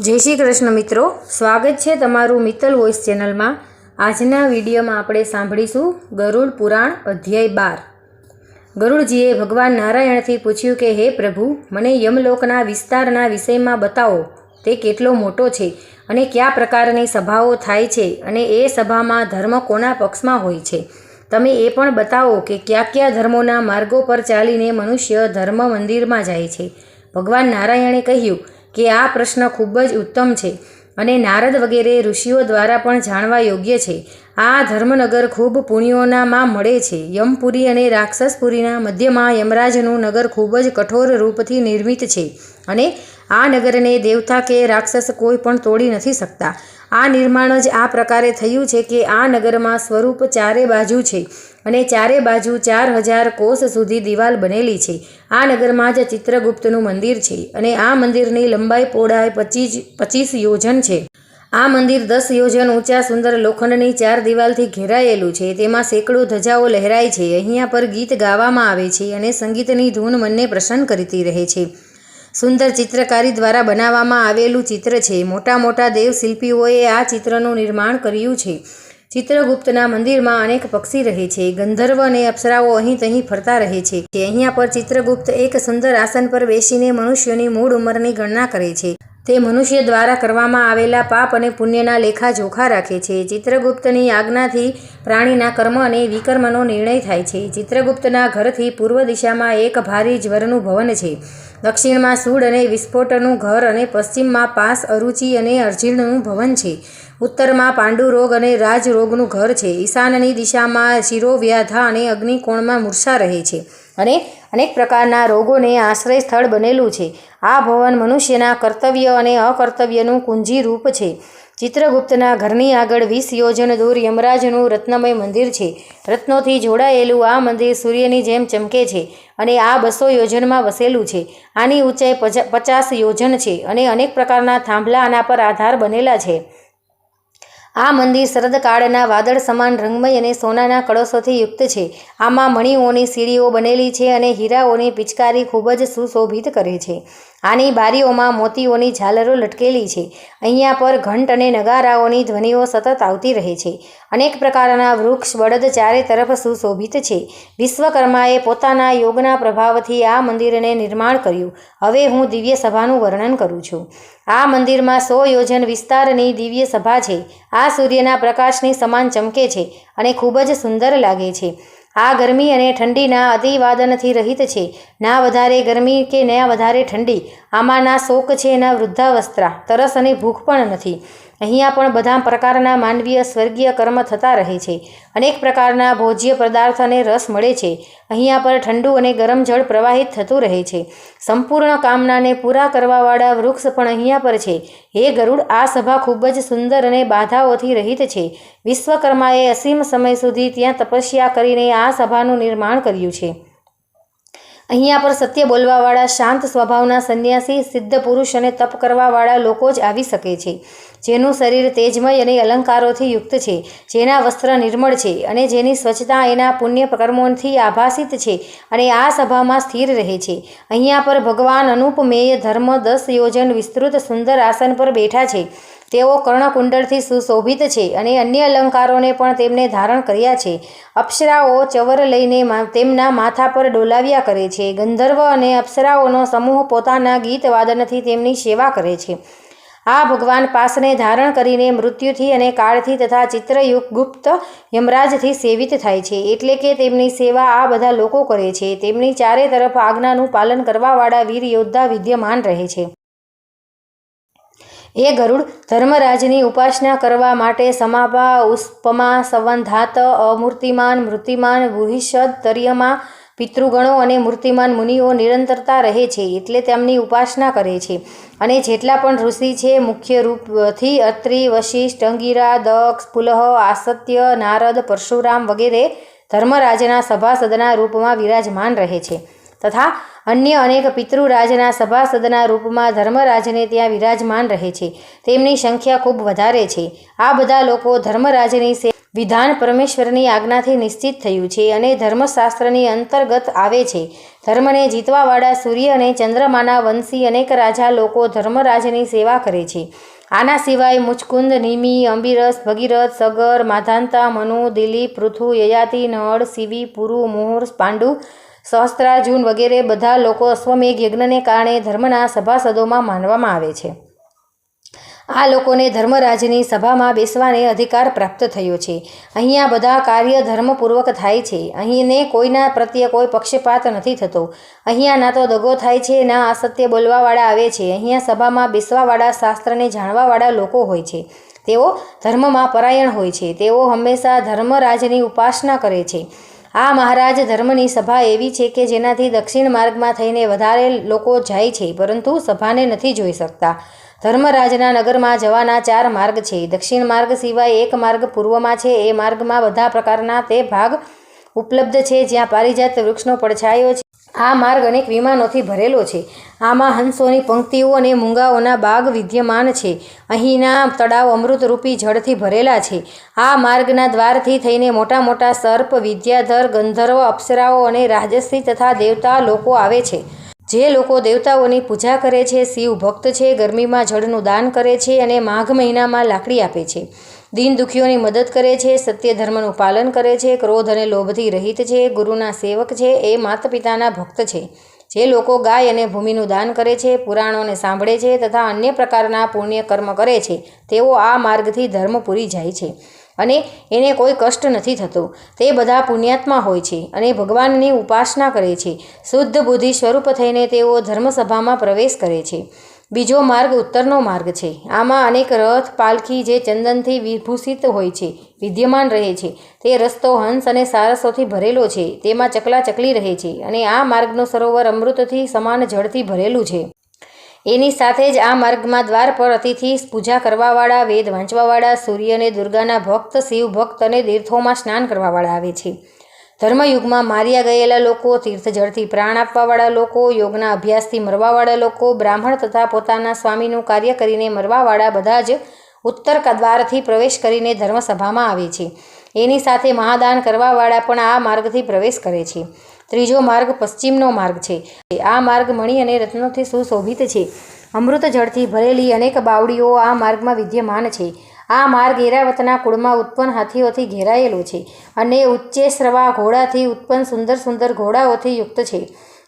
જય શ્રી કૃષ્ણ મિત્રો. સ્વાગત છે તમારું મિત્તલ વોઇસ ચેનલમાં. આજના વિડીયોમાં આપણે સાંભળીશું ગરુડ પુરાણ અધ્યાય બાર. ગરુડજીએ ભગવાન નારાયણથી પૂછ્યું કે, હે પ્રભુ, મને યમલોકના વિસ્તારના વિષયમાં બતાવો. તે કેટલો મોટો છે અને કયા પ્રકારની સભાઓ થાય છે અને એ સભામાં ધર્મ કોના પક્ષમાં હોય છે? તમે એ પણ બતાવો કે કયા કયા ધર્મોના માર્ગો પર ચાલીને મનુષ્ય ધર્મ મંદિરમાં જાય છે. ભગવાન નારાયણે કહ્યું કે આ પ્રશ્ન ખૂબ જ ઉત્તમ છે અને નારદ વગેરે ઋષિઓ દ્વારા પણ જાણવા યોગ્ય છે. આ ધર્મનગર ખૂબ પુણ્યોનામાં મળે છે. યમપુરી અને રાક્ષસપુરીના મધ્યમાં યમરાજનું નગર ખૂબ જ કઠોર રૂપથી નિર્મિત છે અને આ નગરને દેવતા કે રાક્ષસ કોઈ પણ તોડી નથી શકતા. આ નિર્માણ જ આ પ્રકારે થયું છે કે આ નગરમાં સ્વરૂપ ચારે બાજુ છે અને ચારે બાજુ ચાર હજાર કોષ સુધી દિવાલ બનેલી છે. આ નગરમાં જ ચિત્રગુપ્તનું મંદિર છે અને આ મંદિરની લંબાઈ પહોળાઈ પચીસ પચીસ યોજન છે. આ મંદિર દસ યોજન ઊંચા સુંદર લોખંડની ચાર દિવાલથી ઘેરાયેલું છે. તેમાં સેંકડો ધજાઓ લહેરાય છે. અહીંયા પર ગીત ગાવામાં આવે છે અને સંગીતની ધૂન મનને પ્રસન્ન કરતી રહે છે. સુંદર ચિત્રકારી દ્વારા બનાવવામાં આવેલું ચિત્ર છે. મોટા મોટા દેવશિલ્પીઓએ આ ચિત્રનું નિર્માણ કર્યું છે. ચિત્રગુપ્તના મંદિરમાં અનેક પક્ષી રહે છે. ગંધર્વ અને અપ્સરાઓ અહીં તહીં ફરતા રહે છે. અહીંયા પર ચિત્રગુપ્ત એક સુંદર આસન પર બેસીને મનુષ્યની મૂળ ઉંમરની ગણના કરે છે. તે મનુષ્ય દ્વારા કરવામાં આવેલા પાપ અને પુણ્યના લેખા જોખા રાખે છે. ચિત્રગુપ્તની આજ્ઞાથી પ્રાણીના કર્મ અને વિકર્મનો નિર્ણય થાય છે. ચિત્રગુપ્તના ઘરથી પૂર્વ દિશામાં એક ભારી જ્વરનું ભવન છે. દક્ષિણમાં સૂળ અને વિસ્ફોટનું ઘર અને પશ્ચિમમાં પાસ અરુચિ અને અર્જીણનું ભવન છે. ઉત્તરમાં પાંડુરોગ અને રાજરોગનું ઘર છે. ઈશાનની દિશામાં શિરોવ્યાધા અને અગ્નિકોણમાં મૂર્છા રહે છે અને અનેક પ્રકારના રોગોને આશ્રય સ્થળ બનેલું છે. આ ભવન મનુષ્યના કર્તવ્ય અને અકર્તવ્યનું કુંજી રૂપ છે. ચિત્રગુપ્તના ઘરની આગળ વીસ યોજન દૂર યમરાજનું રત્નમય મંદિર છે. રત્નોથી જોડાયેલું આ મંદિર સૂર્યની જેમ ચમકે છે અને આ બસો યોજનમાં વસેલું છે. આની ઊંચાઈ પચાસ યોજન છે અને અનેક પ્રકારના થાંભલા આના પર આધાર બનેલા છે. આ મંદિર શરદકાળના વાદળ સમાન રંગમય અને સોનાના કળશોથી યુક્ત છે. આમાં મણીઓની સીડીઓ બનેલી છે અને હીરાઓની પિચકારી ખૂબ જ સુશોભિત કરે છે. આની બારીઓમાં મોતીઓની ઝાલરો લટકેલી છે. અહીંયા પર ઘંટ અને નગારાઓની ધ્વનિઓ સતત આવતી રહે છે. અનેક પ્રકારના વૃક્ષ બળદ ચારે તરફ સુશોભિત છે. વિશ્વકર્માએ પોતાના યોગના પ્રભાવથી આ મંદિરને નિર્માણ કર્યું. હવે હું દિવ્ય સભાનું વર્ણન કરું છું. આ મંદિરમાં સો યોજન વિસ્તારની દિવ્ય સભા છે. આ સૂર્યના પ્રકાશની સમાન ચમકે છે અને ખૂબ જ સુંદર લાગે છે. આ ગરમી અને ઠંડીના અતિવાદનથી રહિત છે. ના વધારે ગરમી કે ના વધારે ઠંડી? આમાં ના શોક છે ના વૃદ્ધાવસ્થા. તરસ અને ભૂખ પણ નથી. અહીંયા પણ બધા પ્રકારના માનવીય સ્વર્ગીય કર્મ થતા રહે છે. અનેક પ્રકારના ભોજ્ય પદાર્થ અને રસ મળે છે. અહીંયા પર ઠંડુ અને ગરમ જળ પ્રવાહિત થતું રહે છે. સંપૂર્ણ કામનાને પૂરા કરવાવાળા વૃક્ષ પણ અહીંયા પર છે. હે ગરુડ, આ સભા ખૂબ જ સુંદર અને બાધાઓથી રહિત છે. વિશ્વકર્માએ અસીમ સમય સુધી ત્યાં તપસ્યા કરીને આ સભાનું નિર્માણ કર્યું છે. અહીંયા પર સત્ય બોલવાવાળા, શાંત સ્વભાવના સંન્યાસી, સિદ્ધ પુરુષ અને તપ કરવાવાળા લોકો જ આવી શકે છે. જેનું શરીર તેજમય અને અલંકારોથી યુક્ત છે, જેના વસ્ત્ર નિર્મળ છે અને જેની સ્વચ્છતા એના પુણ્ય કર્મોથી આભાસિત છે અને આ સભામાં સ્થિર રહે છે. અહીંયા પર ભગવાન અનુપમેય ધર્મ દસ યોજન વિસ્તૃત સુંદર આસન પર બેઠા છે. તેઓ કર્ણકુંડળથી સુશોભિત છે અને અન્ય અલંકારોને પણ તેમને ધારણ કર્યા છે. અપ્સરાઓ ચવર લઈને તેમના માથા પર ડોલાવ્યા કરે છે. ગંધર્વ અને અપ્સરાઓનો સમૂહ પોતાના ગીત વાદનથી તેમની સેવા કરે છે. આ ભગવાન પાસને ધારણ કરીને મૃત્યુથી અને કાળથી તથા ચિત્રયુગ ગુપ્ત યમરાજથી સેવિત થાય છે. એટલે કે તેમની સેવા આ બધા લોકો કરે છે. તેમની ચારે તરફ આજ્ઞાનું પાલન કરવાવાળા વીર યોદ્ધા વિદ્યમાન રહે છે. એ ગરુડ ધર્મરાજની ઉપાસના કરવા માટે સમાપા ઉષ્પમા સંવંધાત, અમૂર્તિમાન, મૃતિમાન ગુહિષદ તર્યમાં, પિતૃગણો અને મૂર્તિમાન મુનિઓ નિરંતરતા રહે છે એટલે તેમની ઉપાસના કરે છે. અને જેટલા પણ ઋષિ છે, મુખ્ય રૂપથી અત્રિ, વશિષ્ઠ, અંગીરા, દક્ષ, પુલહ, આસત્ય, નારદ, પરશુરામ વગેરે ધર્મરાજના સભાસદના રૂપમાં વિરાજમાન રહે છે. તથા અન્ય અનેક પિતૃરાજના સભાસદના રૂપમાં ધર્મરાજને ત્યાં વિરાજમાન રહે છે. તેમની સંખ્યા ખૂબ વધારે છે. આ બધા લોકો ધર્મરાજની વિધાન પરમેશ્વરની આજ્ઞાથી નિશ્ચિત થયું છે અને ધર્મશાસ્ત્રની અંતર્ગત આવે છે. ધર્મને જીતવાવાળા સૂર્ય અને ચંદ્રમાના વંશી અનેક રાજા લોકો ધર્મરાજની સેવા કરે છે. આના સિવાય મુચકુંદ, નિમી, અંબિરસ, ભગીરથ, સગર, માધાંતા, મનુ, દિલીપ, પૃથુ, યયાતિ, નળ, શિવી, પુરુ મુહુર પાંડુ સહસ્ત્રાર્જુન વગેરે બધા લોકો અશ્વમેઘ યજ્ઞને કારણે ધર્મના સભાસદોમાં માનવામાં આવે છે. આ લોકોને ધર્મરાજની સભામાં બેસવાને અધિકાર પ્રાપ્ત થયો છે. અહીંયા બધા કાર્ય ધર્મપૂર્વક થાય છે. અહીંને કોઈના પ્રત્યે કોઈ પક્ષપાત નથી થતો. અહીંયા ના તો દગો થાય છે, ના અસત્ય બોલવાવાળા આવે છે. અહીંયા સભામાં બેસવાવાળા શાસ્ત્રને જાણવાવાળા લોકો હોય છે. તેઓ ધર્મમાં પરાયણ હોય છે. તેઓ હંમેશા ધર્મરાજની ઉપાસના કરે છે. આ મહારાજ, ધર્મની સભા એવી છે કે જેનાથી દક્ષિણ માર્ગમાં થઈને વધારે લોકો જાય છે, પરંતુ સભાને નથી જોઈ શકતા. ધર્મરાજના નગરમાં જવાના ચાર માર્ગ છે. દક્ષિણ માર્ગ સિવાય એક માર્ગ પૂર્વમાં છે. એ માર્ગમાં બધા પ્રકારના તે ભાગ ઉપલબ્ધ છે. જ્યાં પારિજાત વૃક્ષનો પડછાયો છે. આ માર્ગ અનેક વિમાનોથી ભરેલો છે. આમાં હંસોની પંક્તિઓ અને મૂંગાઓના બાગ વિદ્યમાન છે. અહીંના તળાવ અમૃતરૂપી જળથી ભરેલા છે. આ માર્ગના દ્વારથી થઈને મોટા મોટા સર્પ, વિદ્યાધર, ગંધર્વ, અપ્સરાઓ અને રાજસી તથા દેવતા લોકો આવે છે. જે લોકો દેવતાઓની પૂજા કરે છે, શિવ ભક્ત છે, ગરમીમાં જળનું દાન કરે છે અને માઘ મહિનામાં લાકડી આપે છે. દીન દુખીઓની મદદ કરે છે, સત્ય ધર્મનું પાલન કરે છે, ક્રોધ અને લોભથી રહિત છે, ગુરુના સેવક છે, એ માતા પિતાના ભક્ત છે. જે લોકો ગાય અને ભૂમિનું દાન કરે છે, પુરાણોને સાંભળે છે તથા અન્ય પ્રકારના પુણ્ય કર્મ કરે છે, તેઓ આ માર્ગથી ધર્મ પૂરી જાય છે અને એને કોઈ કષ્ટ નથી થતો. તે બધા પુણ્યાત્મા હોય છે અને ભગવાનની ઉપાસના કરે છે. શુદ્ધ બુદ્ધિ સ્વરૂપ થઈને તેઓ ધર્મસભામાં પ્રવેશ કરે છે. બીજો માર્ગ ઉત્તરનો માર્ગ છે. આમાં અનેક રથ, પાલખી જે ચંદનથી વિભૂષિત હોય છે, વિદ્યમાન રહે છે. તે રસ્તો હંસ અને સારસોથી ભરેલો છે. તેમાં ચકલા ચકલી રહે છે અને આ માર્ગનું સરોવર અમૃતથી સમાન જળથી ભરેલું છે. એની સાથે જ આ માર્ગમાં દ્વાર પર અતિથિ પૂજા કરવાવાળા, વેદ વાંચવાવાળા સૂર્ય અને દુર્ગાના ભક્ત શિવ ભક્ત અને તીર્થોમાં સ્નાન કરવાવાળા આવે છે. ધર્મયુગમાં માર્યા ગયેલા લોકો, તીર્થજળથી પ્રાણ આપવાવાળા લોકો, યોગના અભ્યાસથી મરવાવાળા લોકો, બ્રાહ્મણ તથા પોતાના સ્વામીનું કાર્ય કરીને મરવાવાળા બધા જ ઉત્તર દ્વારથી પ્રવેશ કરીને ધર્મસભામાં આવે છે. એની સાથે મહાદાન કરવાવાળા પણ આ માર્ગથી પ્રવેશ કરે છે. ત્રીજો માર્ગ પશ્ચિમનો માર્ગ છે. આ માર્ગ મણી અને રત્નોથી સુશોભિત છે. અમૃત જળથી ભરેલી અનેક બાવડીઓ આ માર્ગમાં વિદ્યમાન છે. આ માર્ગ એરાવતના કુળમાં ઉત્પન્ન હાથીઓથી ઘેરાયેલો છે અને ઉચ્ચેશ્રવા ઘોડાથી ઉત્પન્ન સુંદર સુંદર ઘોડાઓથી યુક્ત છે.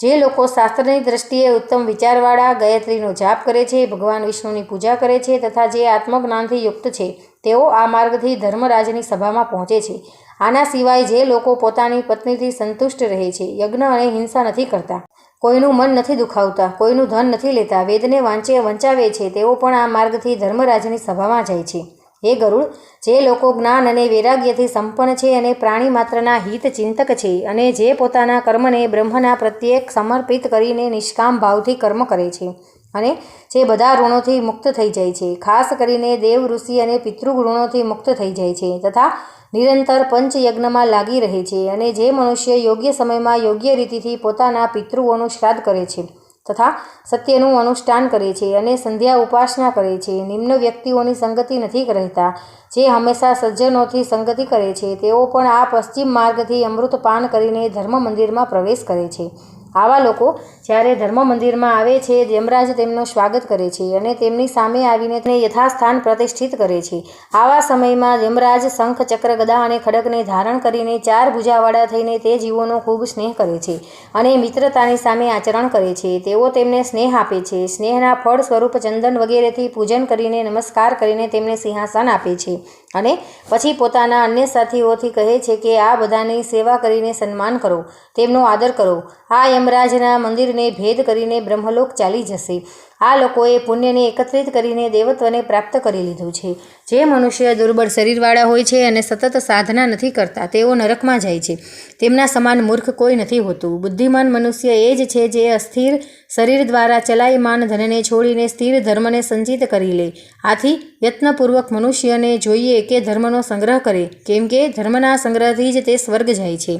જે લોકો શાસ્ત્રની દ્રષ્ટિએ ઉત્તમ વિચારવાળા, ગાયત્રીનો જાપ કરે છે, ભગવાન વિષ્ણુની પૂજા કરે છે તથા જે આત્મજ્ઞાનથી યુક્ત છે, તેઓ આ માર્ગથી ધર્મરાજની સભામાં પહોંચે છે. આના સિવાય જે લોકો પોતાની પત્નીથી સંતુષ્ટ રહે છે, યજ્ઞ અને હિંસા નથી કરતા, કોઈનું મન નથી દુખાવતા, કોઈનું ધન નથી લેતા, વેદને વાંચે વંચાવે છે, તેઓ પણ આ માર્ગથી ધર્મરાજની સભામાં જાય છે. હે ગરુડ, જે લોકો જ્ઞાન અને વૈરાગ્યથી સંપન્ન છે અને પ્રાણી માત્રના હિત ચિંતક છે અને જે પોતાના કર્મને બ્રહ્મના પ્રત્યેક સમર્પિત કરીને નિષ્કામ ભાવથી કર્મ કરે છે અને જે બધા ઋણોથી મુક્ત થઈ જાય છે. ખાસ કરીને દેવ, ઋષિ અને પિતૃ ઋણોથી મુક્ત થઈ જાય છે તથા નિરંતર પંચયજ્ઞમાં લાગી રહે છે અને જે મનુષ્ય યોગ્ય સમયમાં યોગ્ય રીતિથી પોતાના પિતૃઓનું શ્રાદ્ધ કરે છે. તથા સત્યનું અનુષ્ઠાન કરે છે અને સંધ્યા ઉપાસના કરે છે. નિમ્ન વ્યક્તિઓની સંગતિ નથી રહેતા. જે હંમેશા સજ્જનોથી સંગતિ કરે છે, તેઓ પણ આ પશ્ચિમ માર્ગથી અમૃતપાન કરીને ધર્મ મંદિરમાં પ્રવેશ કરે છે. આવા લોકો જ્યારે ધર્મ મંદિરમાં આવે છે, યમરાજ તેમનું સ્વાગત કરે છે અને તેમની સામે આવીને તેને યથાસ્થાન પ્રતિષ્ઠિત કરે છે. આવા સમયમાં યમરાજ શંખ ચક્ર ગદા અને ખડકને ધારણ કરીને ચાર ભુજાવાળા થઈને તે જીવોનો ખૂબ સ્નેહ કરે છે અને મિત્રતાની સામે આચરણ કરે છે. તેઓ તેમને સ્નેહ આપે છે. સ્નેહના ફળ સ્વરૂપ ચંદન વગેરેથી પૂજન કરીને નમસ્કાર કરીને તેમને સિંહાસન આપે છે અને પછી પોતાના અન્ય સાથીઓથી કહે છે કે આ બધાની સેવા કરીને સન્માન કરો, તેમનો આદર કરો. આ યમરાજના મંદિરને ભેદ કરીને બ્રહ્મલોક ચાલી જશે. આ લોકોએ પુણ્યને એકત્રિત કરીને દેવત્વને પ્રાપ્ત કરી લીધું છે. જે મનુષ્ય દુર્બળ શરીરવાળા હોય છે અને સતત સાધના નથી કરતા, તેઓ નરકમાં જાય છે. તેમના સમાન મૂર્ખ કોઈ નથી હોતું. બુદ્ધિમાન મનુષ્ય એ જ છે જે અસ્થિર શરીર દ્વારા ચલાયમાન ધનને છોડીને સ્થિર ધર્મને સંચિત કરી લે. આથી યત્નપૂર્વક મનુષ્યને જોઈએ કે ધર્મનો સંગ્રહ કરે, કેમ કે ધર્મના સંગ્રહથી જ તે સ્વર્ગ જાય છે.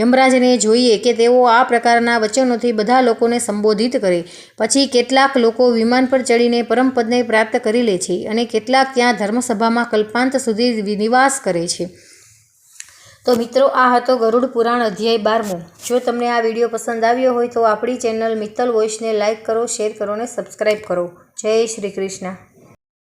યમરાજને જોઈએ કે તેઓ આ પ્રકારના વચનોથી બધા લોકોને સંબોધિત કરે. પછી કેટલાક લોકો વિમાન પર ચડીને પરમપદને પ્રાપ્ત કરી લે છે અને કેટલાક ત્યાં ધર્મસભામાં કલ્પાંત સુધી નિવાસ કરે છે. તો મિત્રો, આ હતો ગરુડ પુરાણ અધ્યાય બારમો. જો તમને આ વીડિયો પસંદ આવ્યો હોય તો આપણી ચેનલ મિત્તલ વોઇસને લાઇક કરો, શેર કરો અને સબસ્ક્રાઈબ કરો. જય શ્રી કૃષ્ણ.